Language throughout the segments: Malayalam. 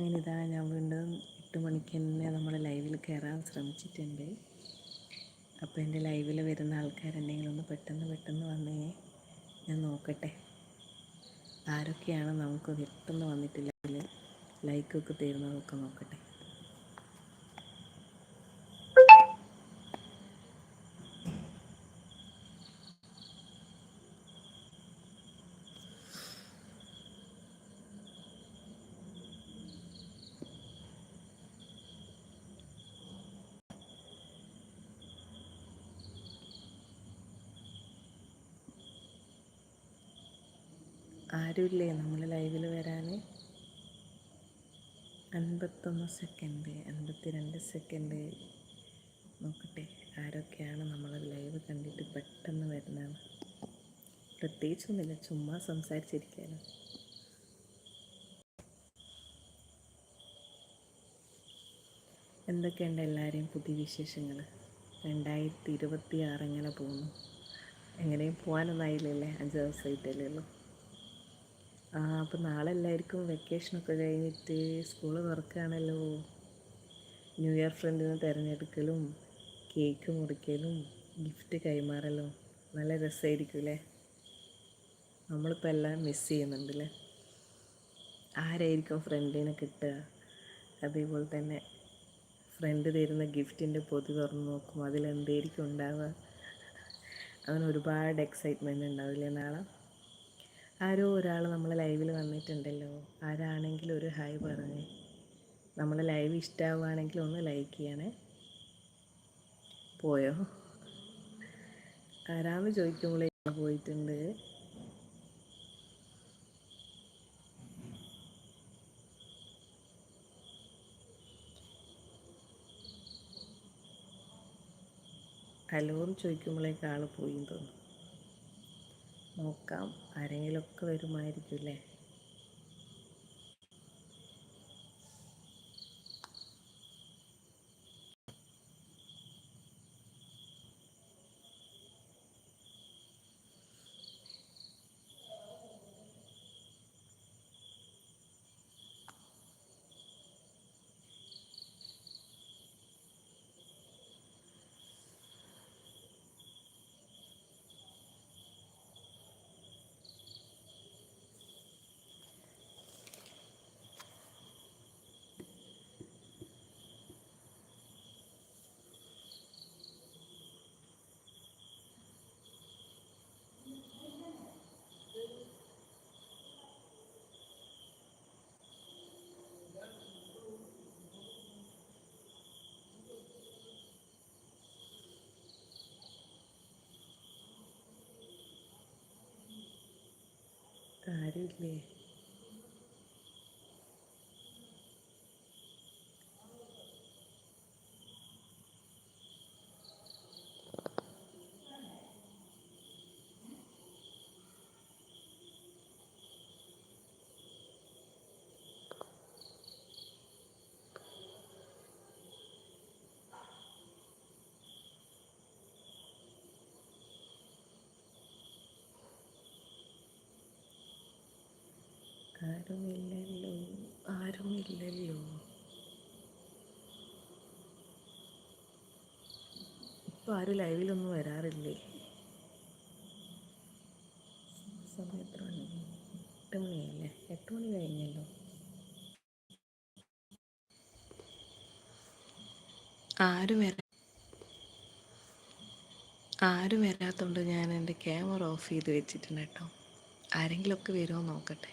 അങ്ങനെ ഞാൻ വീണ്ടും എട്ട് മണിക്ക് തന്നെ നമ്മൾ ലൈവിൽ കയറാൻ ശ്രമിച്ചിട്ടുണ്ട്. അപ്പോൾ എന്റെ ലൈവിൽ വരുന്ന ആൾക്കാരുണ്ടെങ്കിൽ ഒന്ന് പെട്ടെന്ന് പെട്ടെന്ന് വന്നേ. ഞാൻ നോക്കട്ടെ. ആരൊക്കെയാണ് നമുക്ക് പെട്ടെന്ന് വന്നിട്ടില്ലെങ്കിൽ ലൈക്കൊക്കെ തരുന്നതൊക്കെ നോക്കട്ടെ. ആരുമില്ലേ നമ്മൾ ലൈവിൽ വരാൻ അൻപത്തൊന്ന് സെക്കൻഡ് അൻപത്തിരണ്ട് സെക്കൻഡ്. നോക്കട്ടെ ആരൊക്കെയാണ് നമ്മൾ ലൈവ് കണ്ടിട്ട് പെട്ടെന്ന് വരുന്നത്? പ്രത്യേകിച്ചൊന്നുമില്ല ചുമ്മാ സംസാരിച്ചിരിക്കാനും എന്തൊക്കെയുണ്ട് എല്ലാവരെയും പുതിയ വിശേഷങ്ങൾ രണ്ടായിരത്തി ഇരുപത്തി ആറ് എങ്ങനെ പോകുന്നു? എങ്ങനെയും പോകാനൊന്നായില്ലേ അഞ്ച് ദിവസമായിട്ടല്ലേ ഉള്ളൂ. ആ അപ്പം നാളെ എല്ലാവർക്കും വെക്കേഷനൊക്കെ കഴിഞ്ഞിട്ട് സ്കൂൾ തുറക്കുകയാണല്ലോ. ന്യൂ ഇയർ ഫ്രണ്ടിനെ തിരഞ്ഞെടുക്കലും കേക്ക് മുറിക്കലും ഗിഫ്റ്റ് കൈമാറലും നല്ല രസമായിരിക്കും അല്ലേ നമ്മളിപ്പോൾ എല്ലാം മിസ് ചെയ്യുന്നുണ്ടല്ലേ ആരായിരിക്കും ഫ്രണ്ടിനെ കിട്ടുക? അതേപോലെ തന്നെ ഫ്രണ്ട് തരുന്ന ഗിഫ്റ്റിന്റെ പൊതി തുറന്ന് നോക്കും. അതിലെന്തായിരിക്കും ഉണ്ടാവുക? അങ്ങനെ ഒരുപാട് എക്സൈറ്റ്മെന്റ് ഉണ്ടാവില്ലേ നാളെ? ആരോ ഒരാൾ നമ്മളെ ലൈവിൽ വന്നിട്ടുണ്ടല്ലോ. ആരാണെങ്കിലും ഒരു ഹായ് പറഞ്ഞേ നമ്മൾ ലൈവ് ഇഷ്ടമാവുകയാണെങ്കിൽ ഒന്ന് ലൈക്ക് ചെയ്യണേ. പോയോ? ആരാന്ന് ചോദിക്കുമ്പോഴേ പോയിട്ടുണ്ട്. ഹലോ എന്ന് ചോദിക്കുമ്പോഴേക്ക് ആൾ പോയി തോന്നുന്നു. നോക്കാം. ആരെങ്കിലുമൊക്കെ വരുമായിരിക്കും അല്ലേ? ആരുമില്ലേ ആരുമില്ലല്ലോ ആരുമില്ലല്ലോ. ഇപ്പോൾ ആരും ലൈവിലൊന്നും വരാറില്ലേ? സമയം എത്ര മണി എട്ട് മണിയല്ലേ? എട്ട് മണി കഴിഞ്ഞല്ലോ. ആരും വരാ ആരും വരാത്തതുകൊണ്ട് ഞാൻ എന്റെ ക്യാമറ ഓഫ് ചെയ്ത് വെച്ചിട്ടുണ്ട് കേട്ടോ. ആരെങ്കിലുമൊക്കെ വരുമോ നോക്കട്ടെ.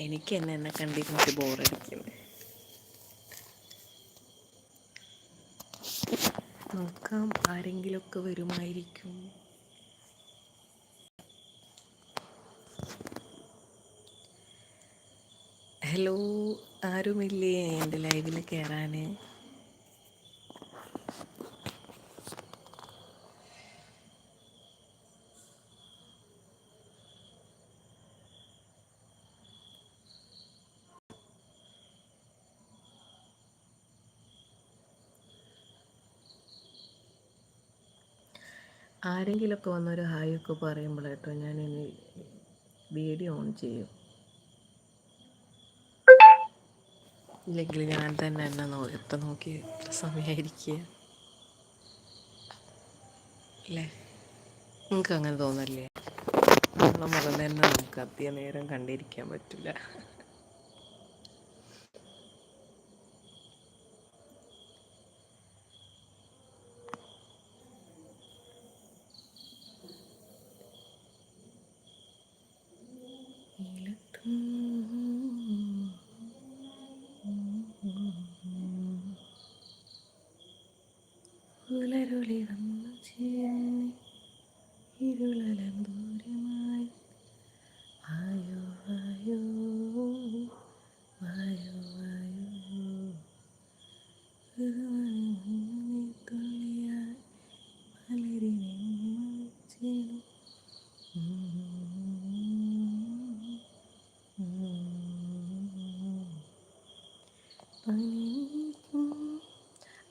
എനിക്ക് തന്നെ എന്നെ കണ്ടിരുന്നിട്ട് ബോറടിക്കുന്നു നോക്കാം ആരെങ്കിലുമൊക്കെ വരുമായിരിക്കും. ഹലോ ആരുമില്ലേ എന്റെ ലൈവിൽ കയറാൻ ആരെങ്കിലുമൊക്കെ വന്നൊരു ഹായ് ഒക്കെ പറയുമ്പോൾ കേട്ടോ ഇനി വീഡിയോ ഓൺ ചെയ്യും. ഇല്ലെങ്കിൽ ഞാൻ തന്നെ എന്നെ നോ എത്ര നോക്കി എത്ര സമയമായിരിക്കുക അല്ലേ? നിങ്ങൾക്ക് അങ്ങനെ തോന്നല്ലേ? നമ്മളെ തന്നെ നമുക്ക് അധിക നേരം കണ്ടിരിക്കാൻ പറ്റില്ല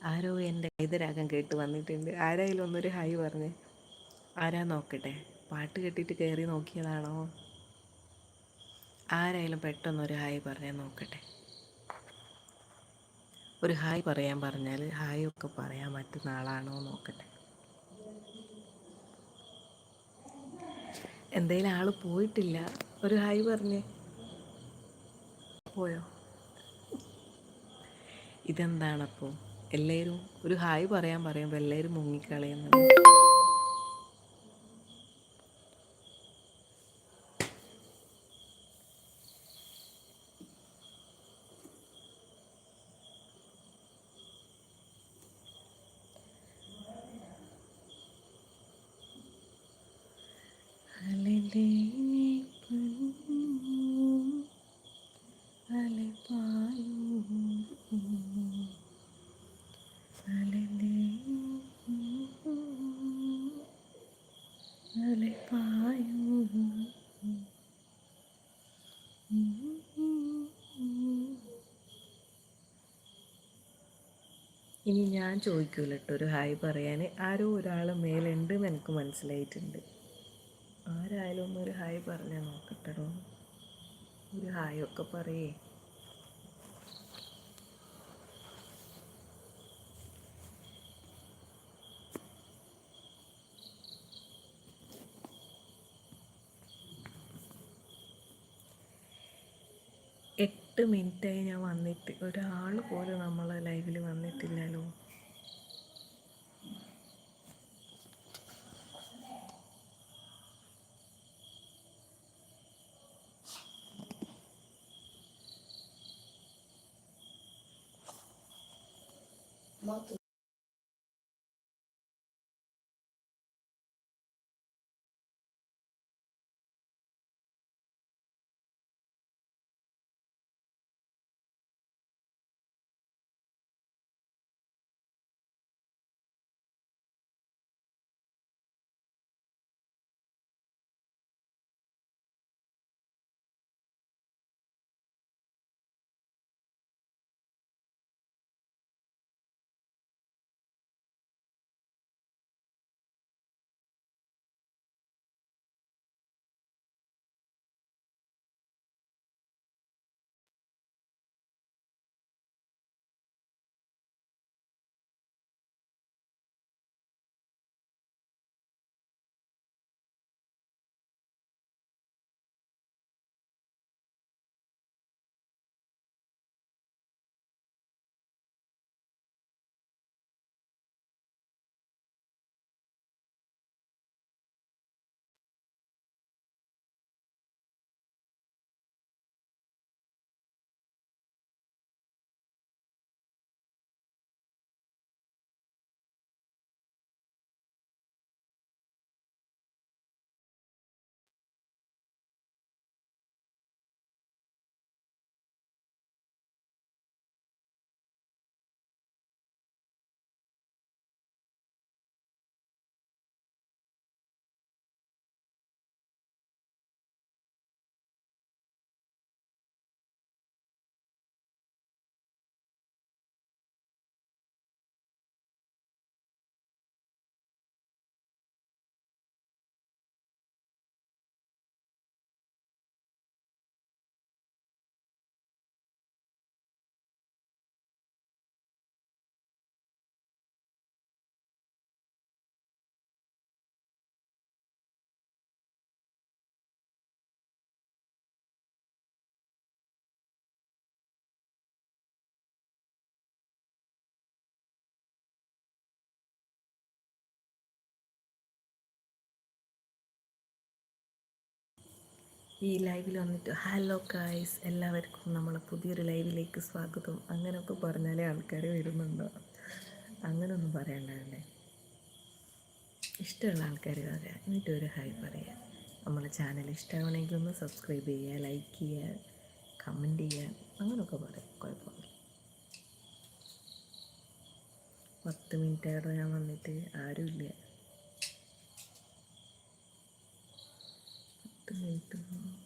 ആരോ എന്റെ കൈതരാഗം കേട്ട് വന്നിട്ടുണ്ട്. ആരായാലും ഒന്നൊരു ഹായ് പറഞ്ഞേ. ആരാ നോക്കട്ടെ? പാട്ട് കെട്ടിയിട്ട് കയറി നോക്കിയതാണോ? ആരായാലും പെട്ടെന്നൊരു ഹായ് പറഞ്ഞാൽ നോക്കട്ടെ. ഒരു ഹായ് പറയാൻ പറഞ്ഞാൽ ഹായ് ഒക്കെ പറയാൻ പറ്റുന്ന ആളാണോ നോക്കട്ടെ. എന്തേലും ആൾ പോയിട്ടില്ല. ഒരു ഹായ് പറഞ്ഞേ. പോയോ? ഇതെന്താണപ്പോൾ എല്ലാവരും ഒരു ഹായ് പറയാൻ പറയുമ്പോൾ എല്ലാവരും മുങ്ങിക്കളയുന്നത്. ഇനി ഞാൻ ചോദിക്കൂല കേട്ടോ ഒരു ഹായ് പറയാൻ ആരോ ഒരാൾ മേലുണ്ട് എന്ന് എനിക്ക് മനസ്സിലായിട്ടുണ്ട്. ആരായാലും ഒന്ന് ഒരു ഹായ് പറഞ്ഞാൽ നോക്കട്ടെടോ. ഒരു ഹായ് ഒക്കെ പറയേ. എട്ട് മിനിറ്റായി ഞാൻ വന്നിട്ട് ഒരാൾ പോലും നമ്മളെ ലൈവിൽ വന്നിട്ടില്ലല്ലോ. മാത്തു ഈ ലൈവിൽ വന്നിട്ട് ഹലോ കായ്സ് എല്ലാവർക്കും നമ്മളെ പുതിയൊരു ലൈവിലേക്ക് സ്വാഗതം. അങ്ങനെയൊക്കെ പറഞ്ഞാലേ ആൾക്കാർ വരുന്നുണ്ടോ? അങ്ങനെയൊന്നും പറയണ്ടല്ലേ ഇഷ്ടമുള്ള ആൾക്കാർ പറയാം എന്നിട്ട് ഒരു ഹായ് പറയാം. നമ്മളെ ചാനൽ ഇഷ്ടമാണെങ്കിൽ ഒന്ന് സബ്സ്ക്രൈബ് ചെയ്യുക ലൈക്ക് ചെയ്യുക കമന്റ് ചെയ്യുക അങ്ങനെയൊക്കെ പറയാം. കുഴപ്പമില്ല. പത്ത് മിനിറ്റ് ആയിട്ട് ഞാൻ വന്നിട്ട് ആരുമില്ല.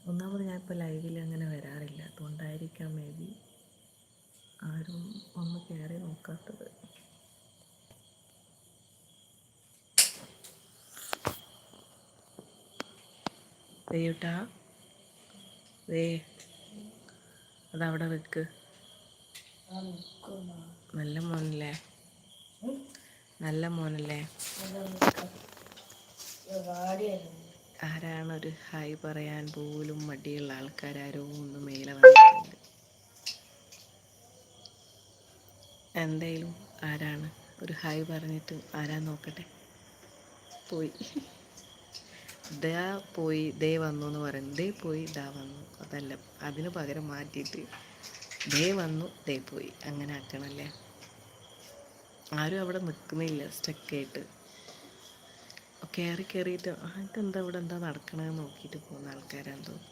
ഒന്നാമത് ഞാൻ ഇപ്പോൾ ലൈവിൽ അങ്ങനെ വരാറില്ല. അതുകൊണ്ടായിരിക്കാം മേ ബി ആരും ഒന്ന് കയറി നോക്കാത്തത്. വേട്ടാ വേ അതവിടെ വെക്ക് നല്ല മോനല്ലേ? നല്ല മോനല്ലേ? ഒരു ഹായ് പറയാൻ പോലും മടിയുള്ള ആൾക്കാരോ ഒന്ന് മേലെ വന്നിട്ടുണ്ട്. എന്തായാലും ആരാണ്? ഒരു ഹായ് പറഞ്ഞിട്ട് ആരാ നോക്കട്ടെ? പോയി. ദാ പോയി ദേ വന്നു എന്ന് പറയും. ദേ പോയി ദാ വന്നു. അതല്ല അതിന് പകരം മാറ്റിയിട്ട് ദേ വന്നു ദേ പോയി. അങ്ങനെ ആക്കണല്ലേ? ആരും അവിടെ നിൽക്കുന്നില്ല സ്റ്റക്കായിട്ട് കയറി കയറിയിട്ട് എന്താ ഇവിടെ എന്താ നടക്കണമെന്ന് നോക്കിയിട്ട് പോകുന്ന ആൾക്കാരാണ് തോന്നുന്നു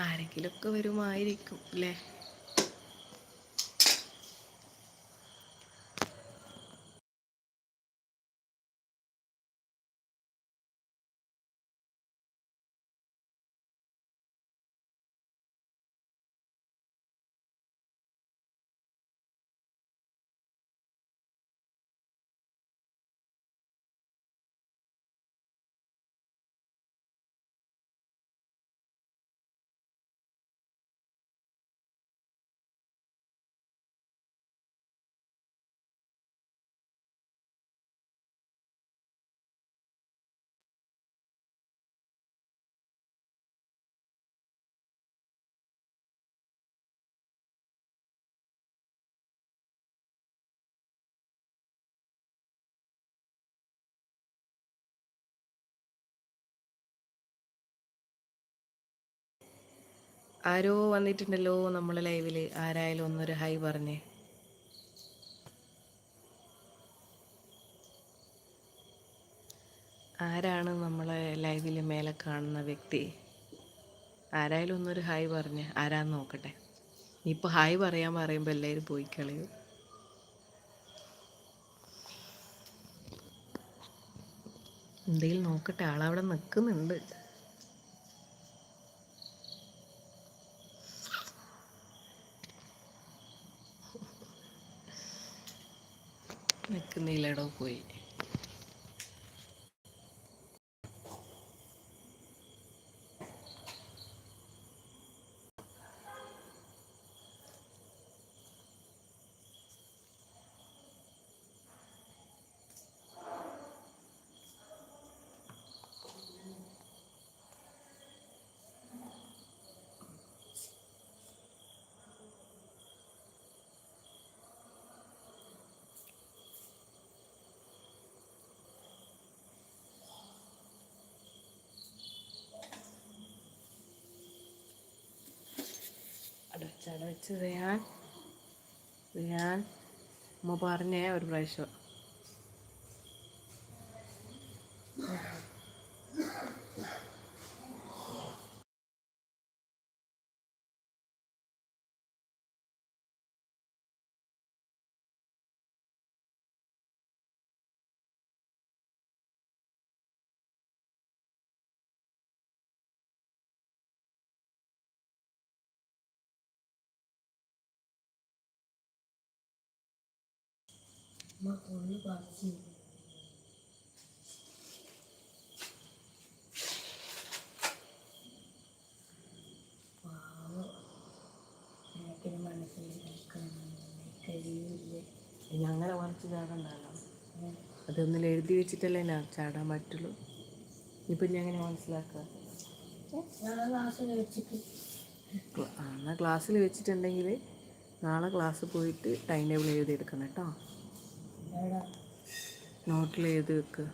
ആരെങ്കിലുമൊക്കെ വരുമായിരിക്കും അല്ലേ ആരോ വന്നിട്ടുണ്ടല്ലോ നമ്മളെ ലൈവിൽ ആരായാലും ഒന്നൊരു ഹൈ പറഞ്ഞേ. ആരാണ് നമ്മളെ ലൈവിൽ മേലെ കാണുന്ന വ്യക്തി? ആരായാലും ഒന്നൊരു ഹായ് പറഞ്ഞ്. ആരാന്ന് നോക്കട്ടെ. ഇപ്പോൾ ഹായ് പറയാൻ പറയുമ്പോൾ എല്ലാവരും പോയി കളയും. എന്തെങ്കിലും നോക്കട്ടെ. ആളവിടെ നിൽക്കുന്നുണ്ട് നിൽക്കുന്നില്ലടോ പോയി അടച്ചടച്ച് റിയാൻ റിയാൻ ഉമ്മ പറഞ്ഞേ ഒരു പ്രാവശ്യം. ഇനി അങ്ങനെ മറിച്ച് ചാടണ്ടല്ലോ അതൊന്നിൽ എഴുതി വെച്ചിട്ടല്ലേ ഞാൻ ചാടാൻ പറ്റുള്ളൂ. ഇപ്പം ഞാൻ എങ്ങനെ മനസ്സിലാക്കുക? എന്നാൽ ക്ലാസ്സിൽ വെച്ചിട്ടുണ്ടെങ്കിൽ നാളെ ക്ലാസ് പോയിട്ട് ടൈം ടേബിൾ എഴുതി എടുക്കണം കേട്ടോ. നോട്ടിൽ എഴുതി വെക്കുക